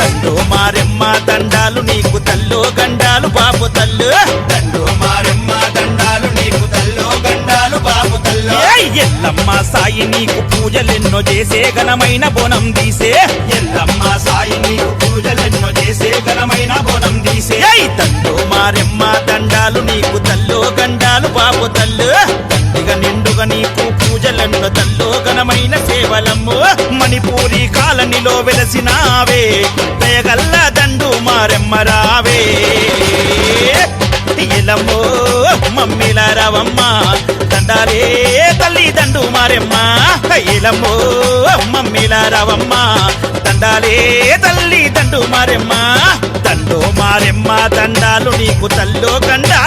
తండ్రు మారెమ్మ దండాలు నీకు తల్లో గండాలు బాబు తల్లు. దండు మారమ్మ దండాలు నీకు తల్లో గండాలు బాబు తల్లో. ఎల్లమ్మ సాయి నీకు పూజలెన్నో చేసే ఘనమైన బోనం తీసే. ఎల్లమ్మ సాయి నీకు పూజలెన్నో చేసే ఘనమైన బోనం తీసే. తండ్రు మారెమ్మ దండాలు నీకు తల్లో బాబు తల్లు. ఇక నిండుగా నీకు పూజలన్న తల్లో. ఘనమైన సేవలమ్ము. మణిపూరి కాలనిలో వెలసినావే. దయగల్ల దండు మారెమ్మరావే ఇలమ్మో మమ్మిల రవమ్మ. దండాలే తల్లి దండు మారెమ్మ. ఇలమ్మో మమ్మీల రవమ్మ. దండాలే తల్లి దండు మారెమ్మ. దండు మారెమ్మ దండాలు నీకు తల్లో. కండా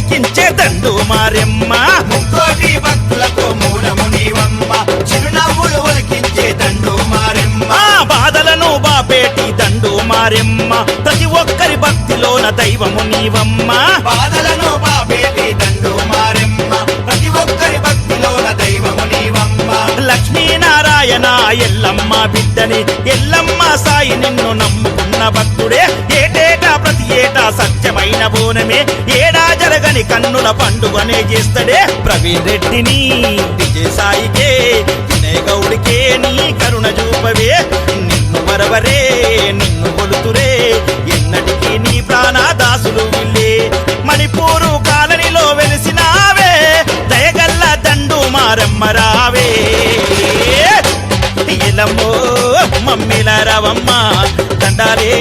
ఒలికించే దండు మారెమ్మ. ముక్కోటి భక్తులకు మూలము నీవమ్మ. చిరునవ్వులు ఒలికించే దండు మారెమ్మ. ఆ బాధలను బాపేటి దండు మారెమ్మ. ప్రతి ఒక్కరి భక్తిలోన దైవము నీవమ్మ. బాధలను బాబేటి దండు మారెమ్మ. ప్రతి ఒక్కరి భక్తిలోన దైవము నీవమ్మ. లక్ష్మీనారాయణ ఎల్లమ్మ బిడ్డని ఎల్లమ్మ సాయి నిన్ను నమ్ముకున్న భక్తుడే. ఏటేటా ఏటా సత్యమైన బోనమే ఏడా జరగని కన్నుల పండుగనే చేస్తడే ప్రవీణ్ రెడ్డిని. విజయ సాయికే గౌడికే నీ కరుణ చూపవే. నిన్ను మరవరే నిన్ను కొలుతురే. ఎన్నటికీ నీ ప్రాణదాసులు విల్లే మణిపూరు కాలనిలో వెలిసినావే దయగల్ల దండు మారమ్మ రావే. ఇలమ్మో మమ్మిల రవమ్మ దండాలే.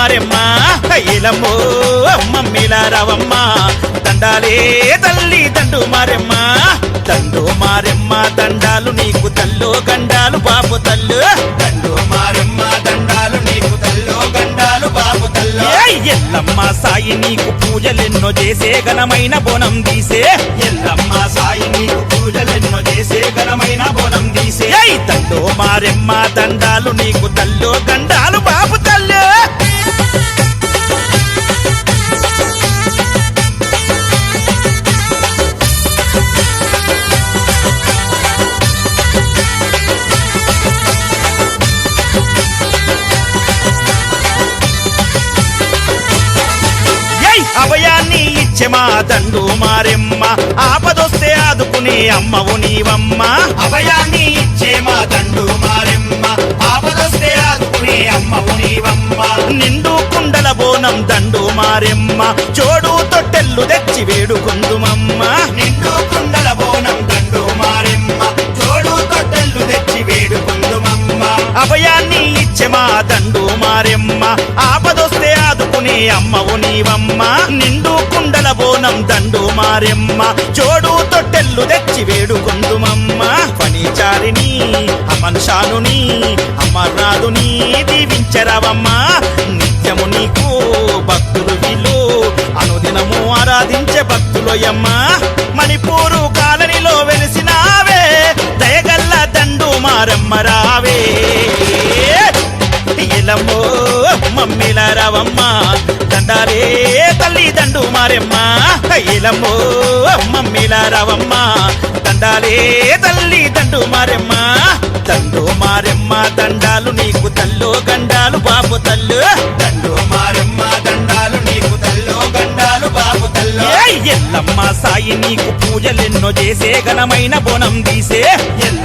మారెమ్మ. ఇలమ్మో మమ్మీలా రవమ్మ. దండాలే తల్లి దండు మారెమ్మ. దండు మారెమ్మ దండాలు నీకు తల్లో గండాలు బాబు తల్లు. దండు మారెమ్మ దండాలు నీకు తల్లో గండాలు బాబు తల్లు. ఎల్లమ్మ సాయి నీకు పూజలెన్నో చేసే ఘనమైన బోనం తీసే. ఎల్లమ్మ సాయి నీకు పూజలెన్నో చేసే ఘనమైన బోనం తీసే. ఏయ్ తండో మారెమ్మ దండాలు నీకు తల్లో గండాలు బాబు ఏయ్ ఇచ్చే మా దండు మారెమ్మ. ఆపదొస్తే ఆదుకునే అమ్మవు నీవమ్మ. అభయాన్ని ఇచ్చే మా దండు మారెమ్మ. ఆపదొస్తే ఆదుకునే అమ్మవు నీవమ్మ. నిండు కుండల బోనం దండు మారెమ్మ. చోడు తొట్టెల్లు తెచ్చి వేడుకుందుమమ్మ. నిండు కుండల బోనం దండు మారెమ్మ. చోడు తొట్టెల్లు తెచ్చి వేడుకుందుమమ్మ. అభయాన్ని ఇచ్చే మా దండు అమ్మవు నీవమ్మ నిండు కుండల బోనం దండు మారెమ్మ చోడు తొట్టెల్లు తెచ్చి వేడుకుందుమమ్మ. పనిచారిని అమన్షానుని అమర్నాథుని దీవించరవమ్మ. నిత్యము నీకు భక్తులు వీళ్ళు అనుదినము ఆరాధించే భక్తులోయమ్మ మణిపూరు కాలనిలో వెలిసినావే దయగల్ల దండు మారమ్మ రావే. ఇలమో మమ్మిల దండాలే తల్లి దండు మారెమ్మా. ఇలమ్మో మమ్మిల రవమ్మ. దండాలే తల్లి దండు మారెమ్మా. దండు మారెమ్మా దండాలు నీకు తల్లో గండాలు బాబు తల్లు. దండు మారెమ్మా దండాలు నీకు తల్లో గండాలు బాబు తల్లు. ఎల్లమ్మ సాయి నీకు పూజలెన్నో చేసే ఘనమైన బోనం తీసే. ఎల్లమ్మ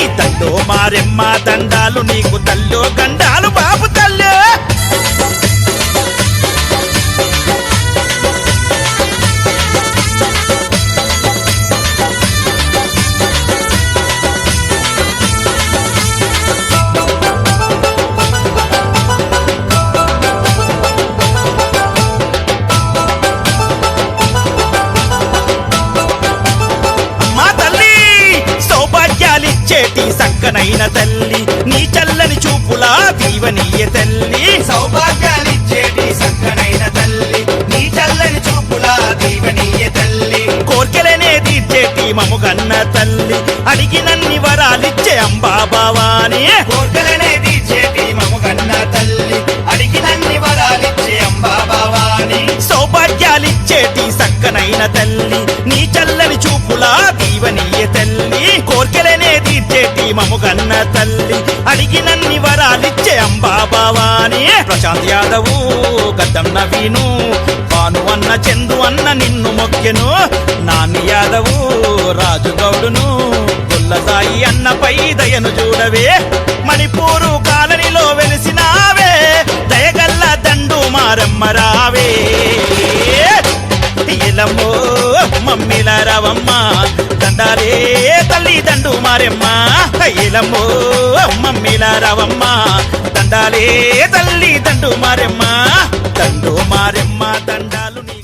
దండో తండో మారెమ్మ దండాలు నీకు తల్లో గండాలు బాబు మా తల్లి నీ చల్లని చూపులా దీవనీయ తల్లి. సౌభాగ్యాలిచ్చేటి సక్కనైన తల్లి నీ చల్లని చూపులా దీవనీయ తల్లి. కోర్కెలనే తీర్చేటి మముగన్న తల్లి అడిగినన్ని వరాలిచ్చే అంబా భవాని కోర్కెలనే తీర్చేటి మముగన్న తల్లి అడిగినన్ని వరాలిచ్చే అంబా భవాని సౌభాగ్యాలిచ్చేటి సక్కనైన తల్లి నీ చల్లని చూపులా మము కన్న తల్లి అడిగినన్ని వరాలిచ్చే అంబా ప్రశాంత్ యాదవు గద్దం నవీను భాను అన్న చందు అన్న నిన్ను మొక్కెను. నాని యాదవు రాజు గౌడును సాయి అన్నపై దయను చూడవే. మణిపూరు కాలనీలో వెలిసినావే దయగల్ల దండు మారమ్మ రావే. ఇలమ్మో మమ్మిల రవమ్మ దండాలే. మారెమ్మ ఇలమ్మో మమ్మీలా రావమ్మా దండాలే తల్లి దండు మారెమ్మ. దండు మారెమ్మా దండాలు నీ